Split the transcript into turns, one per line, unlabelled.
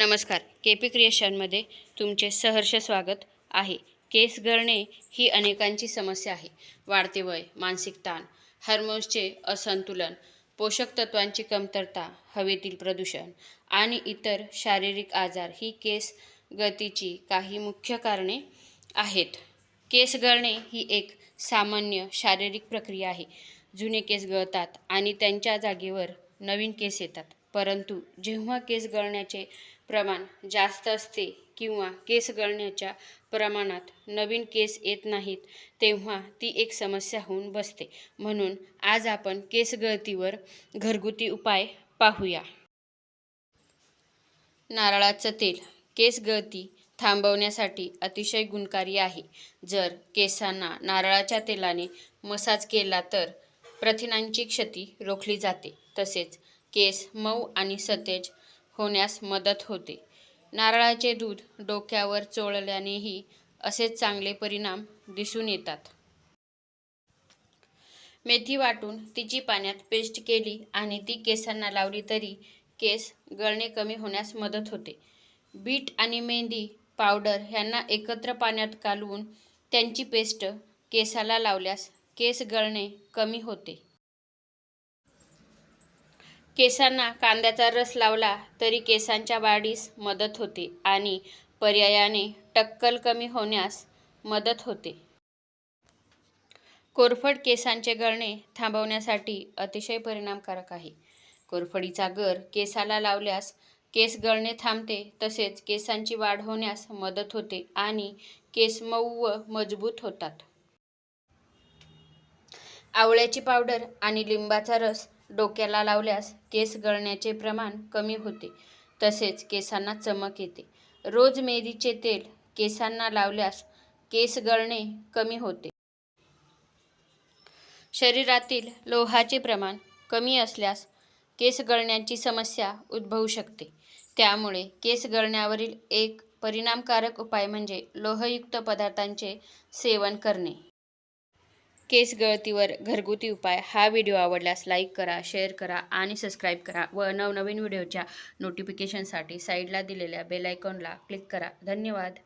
नमस्कार. के पी क्रिएशनमध्ये तुमचे सहर्ष स्वागत आहे. केस गळणे ही अनेकांची समस्या आहे. वाढते वय मानसिक ताण हार्मोन्सचे असंतुलन पोषक तत्वांची कमतरता हवेतील प्रदूषण आणि इतर शारीरिक आजार ही केस गतीची काही मुख्य कारणे आहेत. केस गळणे ही एक सामान्य शारीरिक प्रक्रिया आहे. जुने केस गळतात आणि त्यांच्या जागेवर नवीन केस येतात. परंतु जेव्हा केस गळण्याचे प्रमाण जास्त असते किंवा केस गळण्याच्या प्रमाणात नवीन केस येत नाहीत तेव्हा ती एक समस्या होऊन बसते. म्हणून आज आपण केस गळतीवर घरगुती उपाय पाहूया. नारळाचं तेल. केस गळती थांबवण्यासाठी अतिशय गुणकारी आहे. जर केसांना नारळाच्या तेलाने मसाज केला तर प्रथिनांची क्षती रोखली जाते. तसेच केस मऊ आणि सतेज होण्यास मदत होते. नारळाचे दूध डोक्यावर चोळल्यानेही असेच चांगले परिणाम दिसून येतात. मेथी वाटून तिची पाण्यात पेस्ट केली आणि ती केसांना लावली तरी केस गळणे कमी होण्यास मदत होते. बीट आणि मेहंदी पावडर ह्यांना एकत्र पाण्यात कालवून त्यांची पेस्ट केसाला लावल्यास केस गळणे कमी होते. केसांना कांद्याचा रस लावला तरी केसांच्या वाढीस मदत होते आणि पर्यायाने टक्कल कमी होण्यास मदत होते. कोरफड केसांचे गळणे थांबवण्यासाठी अतिशय परिणामकारक आहे. कोरफडीचा गर केसाला लावल्यास केस गळणे थांबते तसेच केसांची वाढ होण्यास मदत होते आणि केस मऊ व मजबूत होतात. आवळ्याची पावडर आणि लिंबाचा रस डोक्याला लावल्यास केस गळण्याचे प्रमाण कमी होते. तसेच केसांना चमक येते. रोज मेरीचे तेल केसांना लावल्यास केस गळणे कमी होते. शरीरातील लोहाचे प्रमाण कमी असल्यास केस गळण्याची समस्या उद्भवू शकते. त्यामुळे केस गळण्यावरील एक परिणामकारक उपाय म्हणजे लोहयुक्त पदार्थांचे सेवन करणे. केस गळतीवर घरगुती उपाय. हा व्हिडिओ आवडल्यास लाईक करा शेअर करा आणि सबस्क्राईब करा व नवनवीन व्हिडिओच्या नोटिफिकेशनसाठी साईडला दिलेल्या बेल आयकॉनला क्लिक करा. धन्यवाद.